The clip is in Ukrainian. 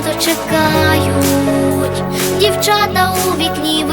дочекають дівчата у вікні.